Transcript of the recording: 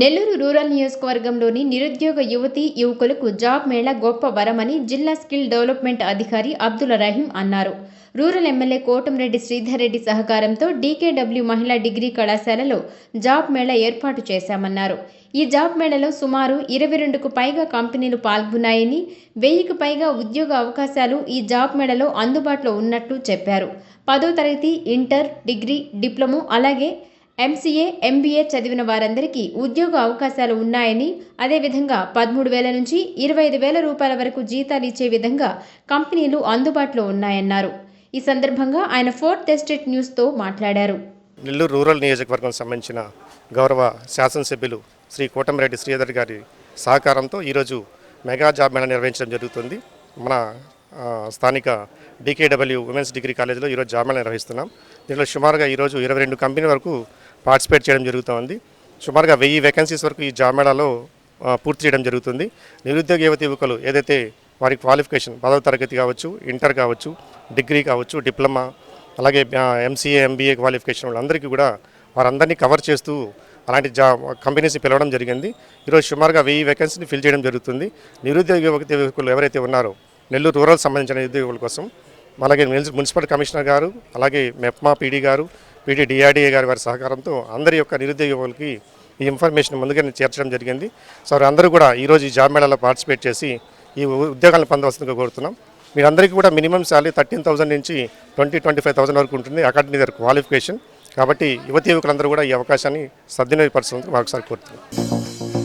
Nellore rural నియోజకవర్గంలోని నిరుద్యోగ యువతి యువకులకు జాబ్ మేళా గొప్ప వరమని జిల్లా స్కిల్ డెవలప్మెంట్ అధికారి అబ్దుల్ రహీం అన్నారు. రూరల్ ఎమ్మెల్యే కోటంరెడ్డి శ్రీధర్ రెడ్డి సహకారంతో డీకేడబ్ల్యూ మహిళా డిగ్రీ కళాశాలలో జాబ్ మేళా ఏర్పాటు చేశామన్నారు. ఈ జాబ్ మేళలో సుమారు ఇరవై రెండుకు పైగా కంపెనీలు పాల్గొన్నాయని వెయ్యికి పైగా ఉద్యోగ అవకాశాలు ఈ జాబ్ మేళలో అందుబాటులో ఉన్నట్లు చెప్పారు. పదో తరగతి ఇంటర్ డిగ్రీ డిప్లొమో అలాగే ఎంసీఏ ఎంబీఏ చదివిన వారందరికీ ఉద్యోగ అవకాశాలు ఉన్నాయని అదేవిధంగా పదమూడు వేల నుంచి ఇరవై ఐదు వేల రూపాయల వరకు జీతాలు ఇచ్చే విధంగా కంపెనీలు అందుబాటులో ఉన్నాయన్నారు. ఈ సందర్భంగా ఆయన ఫోర్త్ ఎస్టేట్ న్యూస్తో మాట్లాడారు. నెల్లూరు రూరల్ నియోజకవర్గం సంబంధించిన గౌరవ శాసనసభ్యులు శ్రీ కోటమిరెడ్డి శ్రీధర్ గారి సహకారంతో ఈరోజు మెగా జాబ్ మేళ నిర్వహించడం జరుగుతుంది. మన స్థానిక డీకేడబ్ల్యూ ఉమెన్స్ డిగ్రీ కాలేజీలో ఈరోజు జాబ్ మేళ నిర్వహిస్తున్నాం. దీనిలో సుమారుగా ఈరోజు ఇరవై రెండు కంపెనీ వరకు పార్టిసిపేట్ చేయడం జరుగుతోంది. సుమారుగా వెయ్యి వేకెన్సీస్ వరకు ఈ జామేళాలో పూర్తి చేయడం జరుగుతుంది. నిరుద్యోగ యువతి యువకులు ఏదైతే వారి క్వాలిఫికేషన్ పదవ తరగతి కావచ్చు ఇంటర్ కావచ్చు డిగ్రీ కావచ్చు డిప్లొమా అలాగే ఎంసీఏ ఎంబీఏ క్వాలిఫికేషన్ వాళ్ళందరికీ కూడా వారందరినీ కవర్ చేస్తూ అలాంటి జా కంపెనీస్ని పిలవడం జరిగింది. ఈరోజు సుమారుగా వెయ్యి వేకెన్సీని ఫిల్ చేయడం జరుగుతుంది. నిరుద్యోగ యువతి యువకులు ఎవరైతే ఉన్నారో నెల్లూరు రూరల్ సంబంధించిన నిరుద్యోగుల కోసం అలాగే మున్సిపల్ కమిషనర్ గారు అలాగే మెప్మా పీడీ గారు పీడీ డిఆర్డీఏ గారి వారి సహకారంతో అందరి యొక్క నిరుద్యోగ యువకులకి ఈ ఇన్ఫర్మేషన్ ముందుగానే చేర్చడం జరిగింది. సో అందరూ కూడా ఈరోజు ఈ జాబ్ మేళాలో పార్టిసిపేట్ చేసి ఈ ఉద్యోగాలను పొందవలసిందిగా కోరుతున్నాం. మీరందరికీ కూడా మినిమం శాలరీ థర్టీన్ థౌసండ్ నుంచి ట్వంటీ ట్వంటీ ఫైవ్ థౌసండ్ వరకు ఉంటుంది. అకాడమీ దగ్గర క్వాలిఫికేషన్. కాబట్టి యువతి యువకులందరూ కూడా ఈ అవకాశాన్ని సద్వినియోగపరచడానికి మరొకసారి కోరుతున్నాం.